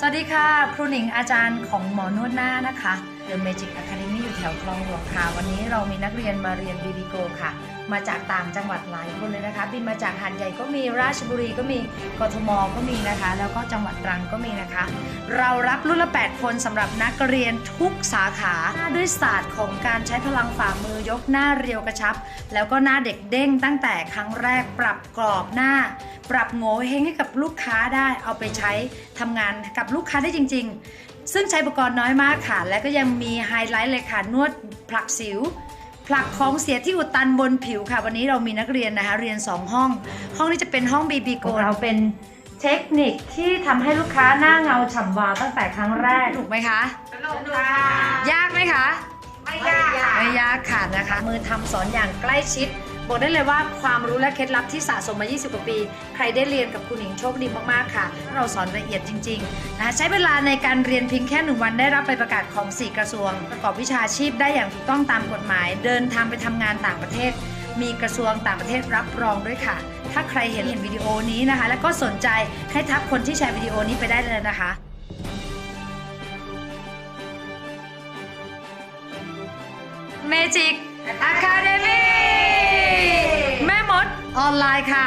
สวัสดีค่ะ ครูหนิงอาจารย์ของหมอนวดหน้านะคะ The Magic Academy อยู่แถวคลองหลวงค่ะ วันนี้เรามีนักเรียนมาเรียน b ี g o ค่ะ มาจากต่างจังหวัดหลายคนเลยนะคะ บินมาจากหาดใหญ่ก็มีราชบุรีก็มีกทมก็มีนะคะ แล้วก็จังหวัดตรังก็มีนะคะ เรารับรุ่นละ 8 คนสำหรับนักเรียนทุกสาขาด้วยศาสตร์ของการใช้พลังฝ่ามือยกหน้าเรียวกระชับ แล้วก็หน้าเด็กเด้งตั้งแต่ครั้งแรกปรับกรอบหน้า ปรับโงเฮงให้กับลูกค้าได้เอาไปใช้ทำงานกับลูกค้าได้จริง ๆ ซึ่งใช้อุปกรณ์น้อยมากค่ะ และก็ยังมีไฮไลท์เลยค่ะนวดผลักสิวผลักของเสียที่อุดตันบนผิวค่ะ วันนี้เรามีนักเรียนนะคะเรียน 2 ห้อง ห้องนี้จะเป็นห้อง BB Go เราเป็นเทคนิคที่ทำให้ลูกค้าหน้าเงาฉ่ำวาวตั้งแต่ครั้งแรกถูกไหมคะสนุกค่ะยากไหมคะไม่ยากค่ะ ไม่ยากค่ะนะคะ มือทำสอนอย่างใกล้ชิด บอกได้เลยว่าความรู้และเคล็ดลับที่สะสมมา 20 กว่าปี ใครได้เรียนกับคุณหญิงโชคดีมากๆค่ะ เราสอนละเอียดจริงๆนะคะใช้เวลาในการเรียนเพียงแค่หนึ่งวันได้รับใบประกาศของ 4 กระทรวง ประกอบวิชาชีพได้อย่างถูกต้องตามกฎหมาย เดินทางไปทำงานต่างประเทศมีกระทรวงต่างประเทศรับรองด้วยค่ะ ถ้าใครเห็นเห็นวิดีโอนี้นะคะ แล้วก็สนใจให้ทักคนที่แชร์วิดีโอนี้ไปได้เลยนะคะ Magic Academy แม่มดออนไลน์ค่ะ